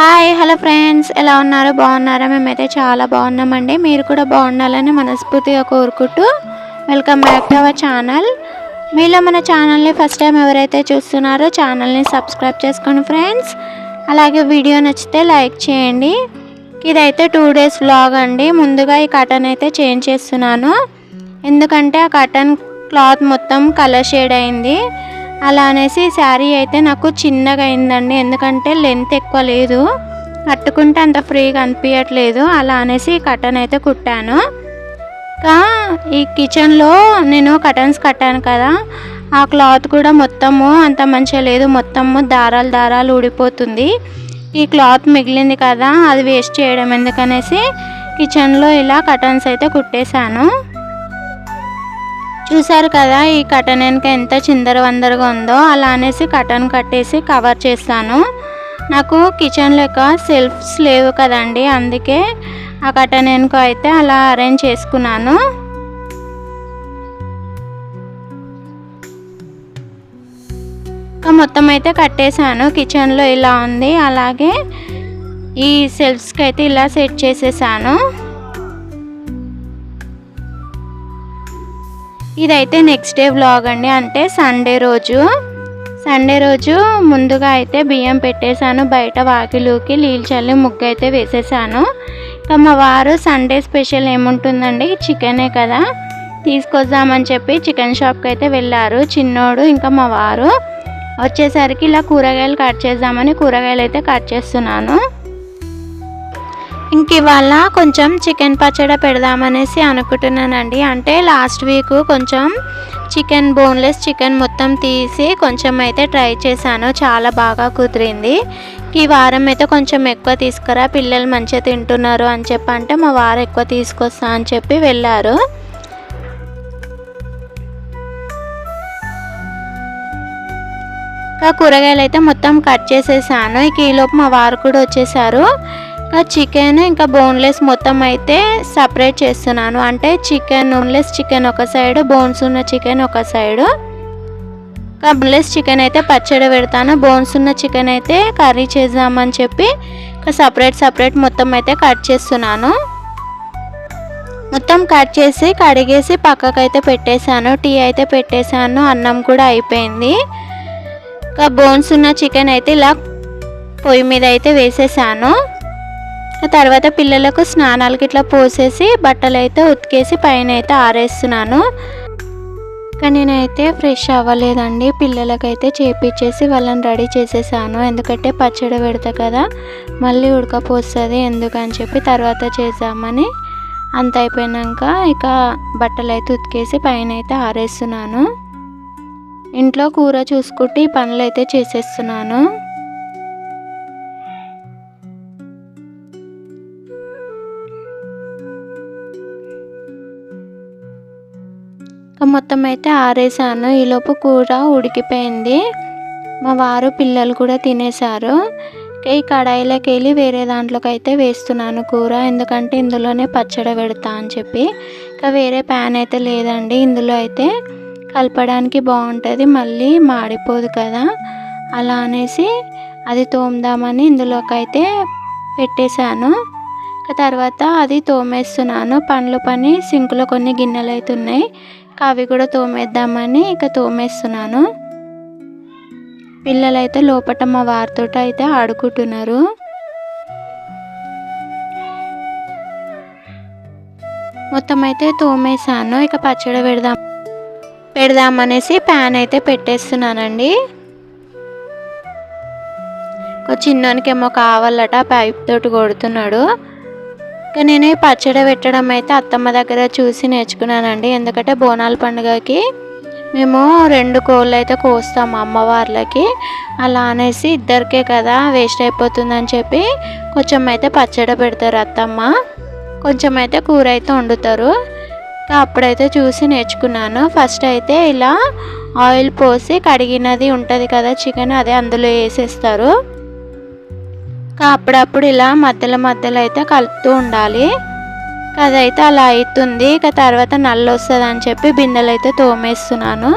Hi hello friends. ఎలా ఉన్నారు? బాగున్నారా? మేమైతే చాలా బాగున్నామండి. మీరు కూడా బాగుండాలని మనస్ఫూర్తిగా కోరుకుంటూ welcome back to our channel. మీలో మన ఛానల్ని ఫస్ట్ టైం ఎవరైతే చూస్తున్నారో ఛానల్ని సబ్స్క్రైబ్ చేసుకోండి ఫ్రెండ్స్. అలాగే వీడియో నచ్చితే లైక్ చేయండి. ఇదైతే టూ డేస్ వ్లాగ్ అండి. ముందుగా ఈ కటన్ అయితే చేంజ్ చేస్తున్నాను. ఎందుకంటే ఆ కటన్ క్లాత్ మొత్తం కలర్ షేడ్ అయింది. అలా అనేసి శారీ అయితే నాకు చిన్నగా అయిందండి. ఎందుకంటే లెంత్ ఎక్కువ లేదు. కట్టుకుంటే అంత ఫ్రీగా అనిపించట్లేదు అలా అనేసి కటన్ అయితే కుట్టాను. ఇంకా ఈ కిచెన్లో నేను కటన్స్ కట్టాను కదా. ఆ క్లాత్ కూడా మొత్తము అంత మంచిగా లేదు. మొత్తము దారాలు దారాలు ఊడిపోతుంది. ఈ క్లాత్ మిగిలింది కదా అది వేస్ట్ చేయడం. ఎందుకనేసి కిచెన్లో ఇలా కటన్స్ అయితే కుట్టేశాను. చూసారు కదా ఈ కటన్ వెనుక ఎంత చిందర వందరగా ఉందో అలా అనేసి కటన్ కట్టేసి కవర్ చేస్తాను నాకు కిచెన్లో లెక్క సెల్ఫ్స్ లేవు కదండి అందుకే ఆ కటన్ వెనుక అయితే అలా అరేంజ్ చేసుకున్నాను. మొత్తం అయితే కట్టేశాను కిచెన్లో ఇలా ఉంది. అలాగే ఈ సెల్ఫ్స్కి అయితే ఇలా సెట్ చేసేసాను. ఇదైతే నెక్స్ట్ డే వ్లాగ్ అండి. అంటే సండే రోజు. సండే రోజు ముందుగా అయితే బియ్యం పెట్టేశాను. బయట వాకిలుకి నీళ్ళు చల్లి ముగ్గు అయితే వేసేసాను ఇంకా మా వారు సండే స్పెషల్ ఏముంటుందండి? చికెనే కదా. తీసుకొద్దామని చెప్పి చికెన్ షాప్కి అయితే వెళ్ళారు. చిన్నోడు ఇంకా మా వారు. వచ్చేసరికి ఇలా కూరగాయలు కట్ చేద్దామని కూరగాయలు అయితే కట్ చేస్తున్నాను. ఇంక ఇవాళ కొంచెం చికెన్ పచ్చడి పెడదామనేసి అనుకుంటున్నానండి. అంటే లాస్ట్ వీక్ కొంచెం చికెన్ బోన్లెస్ చికెన్ మొత్తం తీసి కొంచెం అయితే ట్రై చేశాను. చాలా బాగా కుదిరింది. ఈ వారం అయితే కొంచెం ఎక్కువ తీసుకురా పిల్లలు మంచిగా తింటున్నారు అని చెప్పి అంటే మా వారు ఎక్కువ తీసుకొస్తా అని చెప్పి వెళ్ళారు. ఇంకా కూరగాయలు అయితే మొత్తం కట్ చేసేసాను. ఇక ఈలోపు మా వారు కూడా వచ్చేసారు. చికెన్ ఇంకా బోన్లెస్ మొత్తం అయితే సపరేట్ చేస్తున్నాను. అంటే చికెన్ బోన్లెస్ చికెన్ ఒక సైడ్ బోన్స్ ఉన్న చికెన్ ఒక సైడ్. బోన్లెస్ చికెన్ అయితే పచ్చడి పెడతాను. బోన్స్ ఉన్న చికెన్ అయితే కర్రీ చేద్దామని చెప్పి ఇంకా సపరేట్ సపరేట్ మొత్తం అయితే కట్ చేస్తున్నాను. మొత్తం కట్ చేసి కడిగేసి పక్కకైతే పెట్టేశాను. టీ అయితే పెట్టేశాను. అన్నం కూడా అయిపోయింది. ఇంకా బోన్స్ ఉన్న చికెన్ అయితే ఇలా పొయ్యి మీద అయితే వేసేసాను. తర్వాత పిల్లలకు స్నానాలకి ఇట్లా పోసేసి బట్టలు అయితే ఉతికేసి పైన అయితే ఆరేస్తున్నాను. కానీ నేనైతే ఫ్రెష్ అవ్వలేదండి. పిల్లలకైతే చేపించేసి వాళ్ళని రెడీ చేసేసాను. ఎందుకంటే పచ్చడి పెడతా కదా మళ్ళీ ఉడకపోస్తుంది ఎందుకని చెప్పి తర్వాత చేసామని అంత అయిపోయినాక ఇక బట్టలు అయితే ఉతికేసి పైన అయితే ఆరేస్తున్నాను. ఇంట్లో కూర చూసుకుంటే ఈ పనులు అయితే చేసేస్తున్నాను. మొత్తం అయితే ఆరేసాను. ఈలోపు కూర ఉడికిపోయింది. మా వారు పిల్లలు కూడా తినేశారు. ఈ కడాయిలోకి వెళ్ళి వేరే దాంట్లోకి అయితే వేస్తున్నాను కూర. ఎందుకంటే ఇందులోనే పచ్చడి పెడతా అని చెప్పి. ఇంకా వేరే ప్యాన్ అయితే లేదండి. ఇందులో అయితే కలపడానికి బాగుంటుంది. మళ్ళీ మాడిపోదు కదా. అలా అనేసి అది తోముదామని ఇందులోకి అయితే పెట్టేశాను తర్వాత అది తోమేస్తున్నాను. పండ్ల పని సింకులో కొన్ని గిన్నెలు అయితే ఉన్నాయి. అవి కూడా తోమేద్దామని ఇక తోమేస్తున్నాను. పిల్లలైతే లోపల మా వారితో అయితే ఆడుకుంటున్నారు. మొత్తం అయితే తోమేసాను ఇక పచ్చడి పెడదాం పెడదామనేసి ప్యాన్ అయితే పెట్టేస్తున్నానండి. ఒక చిన్నోనికి ఏమో కావాలట పైప్ తోటి కొడుతున్నాడు. నేను ఈ పచ్చడి పెట్టడం అయితే అత్తమ్మ దగ్గర చూసి నేర్చుకున్నానండి. ఎందుకంటే బోనాల పండుగకి మేము రెండు కోళ్ళు అయితే కోస్తాము అమ్మవార్లకి. అలా అనేసి ఇద్దరికే కదా వేస్ట్ అయిపోతుందని చెప్పి కొంచెం అయితే పచ్చడి పెడతారు అత్తమ్మ. కొంచెం అయితే కూర అయితే వండుతారు. అప్పుడైతే చూసి నేర్చుకున్నాను. ఫస్ట్ అయితే ఇలా ఆయిల్ పోసి కడిగినది ఉంటుంది కదా చికెన్ అదే అందులో వేసేస్తారు. అప్పుడప్పుడు ఇలా మధ్యలో మధ్యలో అయితే కలుపుతూ ఉండాలి. అదైతే అలా అవుతుంది ఇక తర్వాత నల్ల వస్తుంది అని చెప్పి బిందెలు అయితే తోమేస్తున్నాను.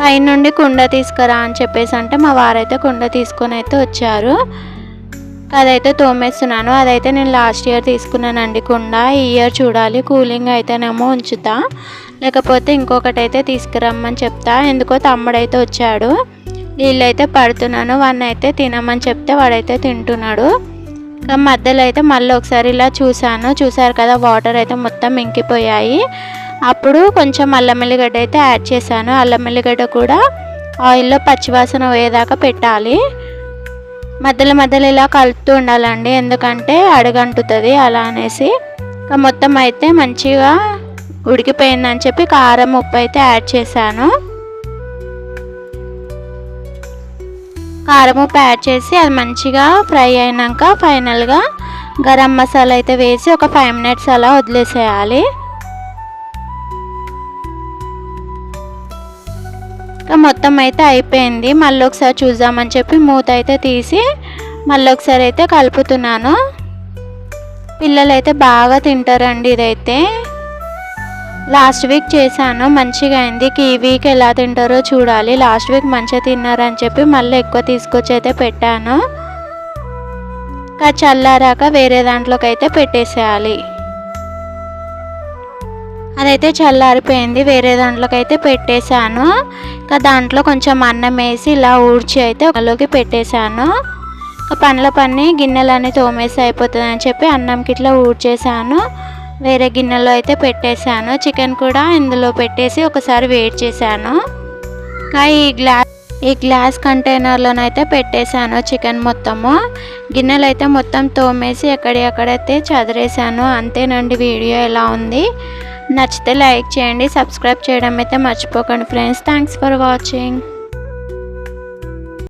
పైనుండి కుండ తీసుకురా అని చెప్పేసి అంటే మా వారైతే కుండ తీసుకొని అయితే వచ్చారు. అదైతే తోమేస్తున్నాను. అదైతే నేను లాస్ట్ ఇయర్ తీసుకున్నానండి కుండ. ఈ ఇయర్ చూడాలి. కూలింగ్ అయితేనేమో ఉంచుతా. లేకపోతే ఇంకొకటి అయితే తీసుకురమ్మని చెప్తా. ఎందుకో తమ్ముడైతే వచ్చాడు. నీళ్ళైతే పడుతున్నాను వాడిని అయితే తినమని చెప్తే వాడైతే తింటున్నాడు. ఇంకా మధ్యలో అయితే మళ్ళీ ఒకసారి ఇలా చూశాను. చూసారు కదా వాటర్ అయితే మొత్తం ఇంకిపోయాయి. అప్పుడు కొంచెం అల్లం ఎల్లిగడ్డ అయితే యాడ్ చేశాను. అల్లం ఎల్లిగడ్డ కూడా ఆయిల్లో పచ్చివాసన పోయేదాకా పెట్టాలి. మధ్యలో మధ్యలో ఇలా కలుపుతూ ఉండాలండి. ఎందుకంటే అడగంటుతుంది అలా అనేసి. ఇంకా మొత్తం అయితే మంచిగా ఉడికిపోయిందని చెప్పి కారం ఉప్పు అయితే యాడ్ చేశాను. కారం ఉప్పు యాడ్ చేసి అది మంచిగా ఫ్రై అయినాక ఫైనల్గా గరం మసాలా అయితే వేసి ఒక ఫైవ్ మినిట్స్ అలా వదిలేసేయాలి. మొత్తం అయితే అయిపోయింది. మళ్ళీ ఒకసారి చూద్దామని చెప్పి మూత అయితే తీసి మళ్ళీ ఒకసారి అయితే కలుపుతున్నాను. పిల్లలు అయితే బాగా తింటారండి ఇదైతే. లాస్ట్ వీక్ చేశాను మంచిగా అయింది. ఈ వీక్ ఎలా తింటారో చూడాలి. లాస్ట్ వీక్ మంచిగా తిన్నారని చెప్పి మళ్ళీ ఎక్కువ తీసుకొచ్చి అయితే పెట్టాను. ఇంకా చల్లారాక వేరే దాంట్లోకి అయితే పెట్టేసేయాలి. అదైతే చల్లారిపోయింది. వేరే దాంట్లోకి అయితే పెట్టేశాను. ఇంకా దాంట్లో కొంచెం అన్నం వేసి ఇలా ఊడ్చి అయితే ఒకలోకి పెట్టేశాను. ఇంకా పనుల పని గిన్నెలన్నీ తోమేసి అయిపోతుందని చెప్పి అన్నంకి ఇట్లా ఊడ్చేసాను వేరే గిన్నెలో అయితే పెట్టేశాను. చికెన్ కూడా ఇందులో పెట్టేసి ఒకసారి వేడి చేశాను. ఇంకా ఈ గ్లాస్ ఈ గ్లాస్ కంటైనర్లోనైతే పెట్టేశాను చికెన్ మొత్తము. గిన్నెలు అయితే మొత్తం తోమేసి ఎక్కడెక్కడైతే చదిరేశాను అంతేనండి వీడియో ఎలా ఉంది. నచ్చితే లైక్ చేయండి సబ్స్క్రైబ్ చేయడం అయితే మర్చిపోకండి ఫ్రెండ్స్. Thanks for watching.